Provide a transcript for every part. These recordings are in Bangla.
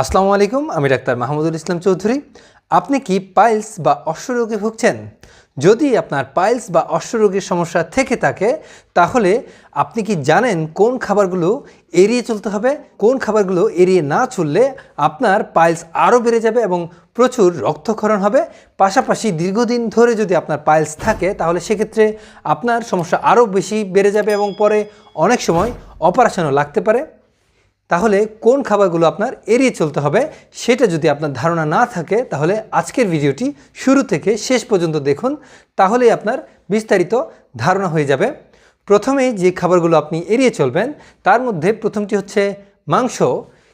আসসালামু আলাইকুম, আমি ডাক্তার মাহমুদুল ইসলাম চৌধুরী। আপনি কি পাইলস বা অশ্বরোগে ভুগছেন? যদি আপনার পাইলস বা অশ্বরোগের সমস্যা থেকে থাকে, তাহলে আপনি কি জানেন কোন খাবারগুলো এড়িয়ে চলতে হবে, কোন খাবারগুলো এড়িয়ে না চললে আপনার পাইলস আরও বেড়ে যাবে এবং প্রচুর রক্তক্ষরণ হবে? পাশাপাশি দীর্ঘদিন ধরে যদি আপনার পাইলস থাকে, তাহলে সেক্ষেত্রে আপনার সমস্যা আরও বেশি বেড়ে যাবে এবং পরে অনেক সময় অপারেশনও লাগতে পারে। তাহলে কোন খাবারগুলো আপনার এড়িয়ে চলতে হবে সেটা যদি আপনার ধারণা না থাকে, তাহলে আজকের ভিডিওটি শুরু থেকে শেষ পর্যন্ত দেখুন, তাহলেই আপনার বিস্তারিত ধারণা হয়ে যাবে। প্রথমেই যে খাবারগুলো আপনি এড়িয়ে চলবেন, তার মধ্যে প্রথমটি হচ্ছে মাংস।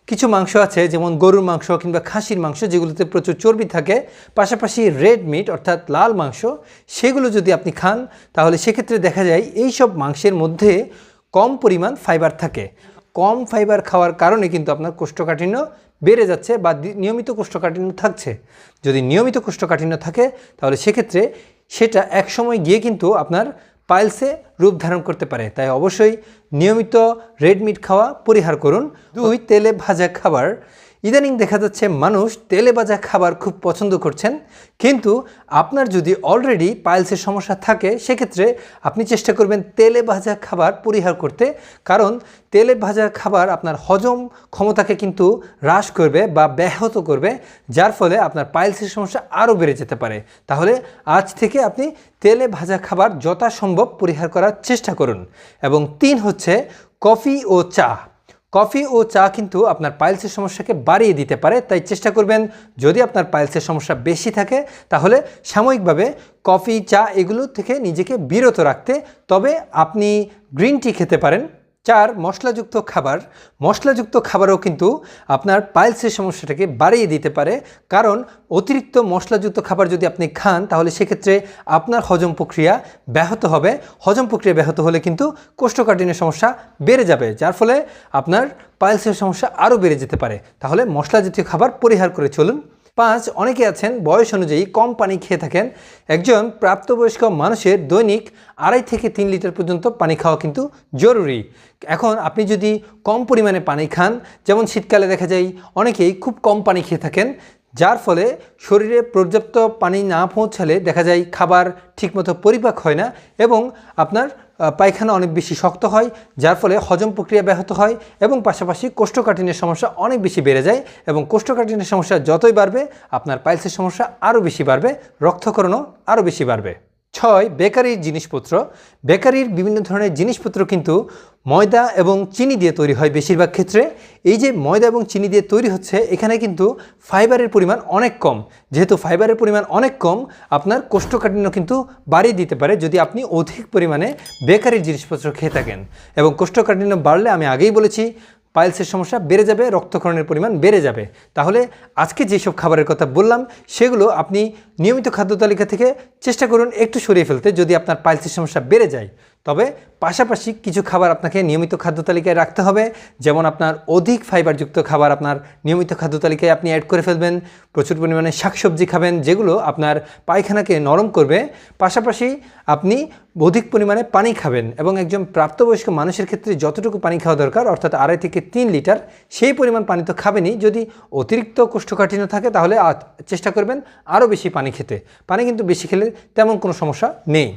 কিছু মাংস আছে, যেমন গরুর মাংস কিংবা খাসির মাংস, যেগুলোতে প্রচুর চর্বি থাকে। পাশাপাশি রেড মিট, অর্থাৎ লাল মাংস, সেগুলো যদি আপনি খান, তাহলে সেক্ষেত্রে দেখা যায় এই সব মাংসের মধ্যে কম পরিমাণ ফাইবার থাকে। কম ফাইবার খাওয়ার কারণে কিন্তু আপনার কোষ্ঠকাঠিন্য বেড়ে যাচ্ছে বা নিয়মিত কোষ্ঠকাঠিন্য থাকছে। যদি নিয়মিত কোষ্ঠকাঠিন্য থাকে, তাহলে সেক্ষেত্রে সেটা একসময় গিয়ে কিন্তু আপনার পাইলসে রূপ ধারণ করতে পারে। তাই অবশ্যই নিয়মিত রেডমিট খাওয়া পরিহার করুন। দুই, তেলে ভাজা খাবার ইদানিং দেখা যাচ্ছে মানুষ তেলে ভাজা খাবার খুব পছন্দ করছেন, কিন্তু আপনার যদি অলরেডি পাইলসের সমস্যা থাকে, সেক্ষেত্রে আপনি চেষ্টা করবেন তেলে ভাজা খাবার পরিহার করতে। কারণ তেলে ভাজা খাবার আপনার হজম ক্ষমতাকে কিন্তু হ্রাস করবে বা ব্যাহত করবে, যার ফলে আপনার পাইলসের সমস্যা আরও বেড়ে যেতে পারে। তাহলে আজ থেকে আপনি তেলে ভাজা খাবার যথাসম্ভব পরিহার করার চেষ্টা করুন। এবং তিন হচ্ছে কফি ও চা। কফি ও চা কিন্তু আপনার পাইলসের সমস্যাকে বাড়িয়ে দিতে পারে, তাই চেষ্টা করবেন যদি আপনার পাইলসের সমস্যা বেশি থাকে তাহলে সাময়িকভাবে কফি, চা এগুলো থেকে নিজেকে বিরত রাখতে। তবে আপনি গ্রিন টি খেতে পারেন চার, মশলাযুক্ত খাবার। মশলাযুক্ত খাবারও কিন্তু আপনার পাইলসের সমস্যাটাকে বাড়িয়ে দিতে পারে। কারণ অতিরিক্ত মশলাযুক্ত খাবার যদি আপনি খান, তাহলে সেক্ষেত্রে আপনার হজম প্রক্রিয়া ব্যাহত হবে। হজম প্রক্রিয়া ব্যাহত হলে কিন্তু কোষ্ঠকাঠিন্যের সমস্যা বেড়ে যাবে, যার ফলে আপনার পাইলসের সমস্যা আরও বেড়ে যেতে পারে। তাহলে মশলা জাতীয় খাবার পরিহার করে চলুন পাঁচ অনেকে আছেন, বয়স অনুযায়ী কম পানি খেয়ে থাকেন। একজন প্রাপ্তবয়স্ক মানুষের দৈনিক আড়াই থেকে তিন লিটার পর্যন্ত পানি খাওয়া কিন্তু জরুরি। এখন আপনি যদি কম পরিমাণে পানি খান, যেমন শীতকালে দেখা যায় অনেকেই খুব কম পানি খেয়ে থাকেন যার ফলে শরীরে পর্যাপ্ত পানি না পৌঁছালে দেখা যায় খাবার ঠিকমতো পরিপাক হয় না এবং আপনার পায়খানা অনেক বেশি শক্ত হয়, যার ফলে হজম প্রক্রিয়া ব্যাহত হয় এবং পাশাপাশি কোষ্ঠকাঠিন্যের সমস্যা অনেক বেশি বেড়ে যায় এবং কোষ্ঠকাঠিন্যের সমস্যা যতই বাড়বে, আপনার পাইলসের সমস্যা আরও বেশি বাড়বে রক্তকরণও আরও বেশি বাড়বে। ছয় বেকারির জিনিসপত্র। বেকারির বিভিন্ন ধরনের জিনিসপত্র কিন্তু ময়দা এবং চিনি দিয়ে তৈরি হয় বেশিরভাগ ক্ষেত্রে। এই যে ময়দা এবং চিনি দিয়ে তৈরি হচ্ছে, এখানে কিন্তু ফাইবারের পরিমাণ অনেক কম। যেহেতু ফাইবারের পরিমাণ অনেক কম, আপনার কোষ্ঠকাঠিন্য কিন্তু বাড়িয়ে দিতে পারে যদি আপনি অধিক পরিমাণে বেকারির জিনিসপত্র খেয়ে থাকেন। এবং কোষ্ঠকাঠিন্য বাড়লে আমি আগেই বলেছি পাইলসের সমস্যা বেড়ে যাবে, রক্তক্ষরণের পরিমাণ বেড়ে যাবে। তাহলে আজকে যেসব খাবারের কথা বললাম, সেগুলো আপনি নিয়মিত খাদ্য তালিকা থেকে চেষ্টা করুন একটু সরিয়ে ফেলতে, যদি আপনার পাইলসের সমস্যা বেড়ে যায়। তবে পাশাপাশি কিছু খাবার আপনাকে নিয়মিত খাদ্য তালিকায় রাখতে হবে। যেমন আপনার অধিক ফাইবারযুক্ত খাবার আপনার নিয়মিত খাদ্য তালিকায় আপনি অ্যাড করে ফেলবেন। প্রচুর পরিমাণে শাকসবজি খাবেন, যেগুলো আপনার পায়খানাকে নরম করবে। পাশাপাশি আপনি অধিক পরিমাণে পানি খাবেন এবং একজন প্রাপ্তবয়স্ক মানুষের ক্ষেত্রে যতটুকু পানি খাওয়া দরকার, অর্থাৎ আড়াই থেকে তিন লিটার, সেই পরিমাণ পানি তো খাবেনই। যদি অতিরিক্ত কোষ্ঠকাঠিন্য থাকে, তাহলে চেষ্টা করবেন আরও বেশি পানি খেতে। পানি কিন্তু বেশি খেলে তেমন কোনো সমস্যা নেই।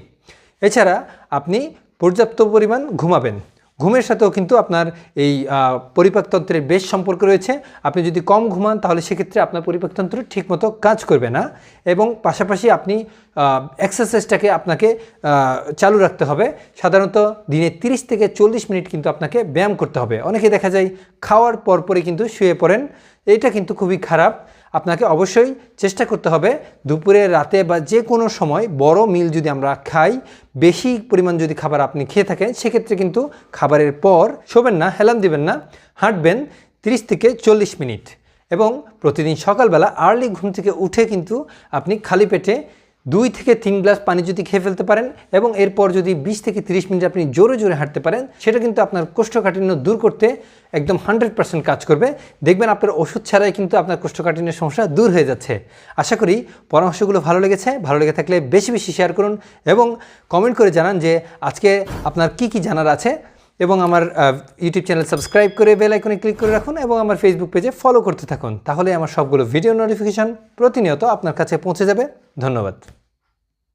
এছাড়া আপনি পর্যাপ্ত পরিমাণ ঘুমাবেন। ঘুমের সাথেও কিন্তু আপনার এই পরিপাকতন্ত্রের বেশ সম্পর্ক রয়েছে। আপনি যদি কম ঘুমান, তাহলে সেক্ষেত্রে আপনার পরিপাকতন্ত্র ঠিকমতো কাজ করবে না এবং পাশাপাশি আপনি এক্সারসাইজটাকে আপনাকে চালু রাখতে হবে। সাধারণত দিনে 30 থেকে চল্লিশ মিনিট কিন্তু আপনাকে ব্যায়াম করতে হবে। অনেকে দেখা যায় খাওয়ার পরপরই কিন্তু শুয়ে পড়েন। এটা কিন্তু খুবই খারাপ। আপনাকে অবশ্যই চেষ্টা করতে হবে দুপুরে, রাতে বা যে কোনো সময় বড় মিল যদি আমরা খাই, বেশি পরিমাণ যদি খাবার আপনি খেয়ে থাকেন, সেক্ষেত্রে কিন্তু খাবারের পর শোবেন না, হেলান দিবেন না, হাঁটবেন 30 থেকে চল্লিশ মিনিট এবং প্রতিদিন সকালবেলা আর্লি ঘুম থেকে উঠে কিন্তু আপনি খালি পেটে দুই থেকে তিন গ্লাস পানি যদি খেয়ে ফেলতে পারেন এবং এরপর যদি বিশ থেকে তিরিশ মিনিট আপনি জোরে জোরে হাঁটতে পারেন, সেটা কিন্তু আপনার কোষ্ঠকাঠিন্য দূর করতে একদম হান্ড্রেড পার্সেন্ট কাজ করবে। দেখবেন আপনার ওষুধ ছাড়াই কিন্তু আপনার কোষ্ঠকাঠিন্যের সমস্যা দূর হয়ে যাচ্ছে। আশা করি পরামর্শগুলো ভালো লেগেছে। ভালো লেগে থাকলে বেশি বেশি শেয়ার করুন এবং কমেন্ট করে জানান যে আজকে আপনার কি কি জানার আছে। এবং আমার ইউটিউব চ্যানেল সাবস্ক্রাইব করে বেল আইকনে ক্লিক করে রাখুন এবং আমার ফেসবুক পেজে ফলো করতে থাকুন। তাহলে আমার সবগুলো ভিডিও নোটিফিকেশান প্রতিনিয়ত আপনার কাছে পৌঁছে যাবে। ধন্যবাদ।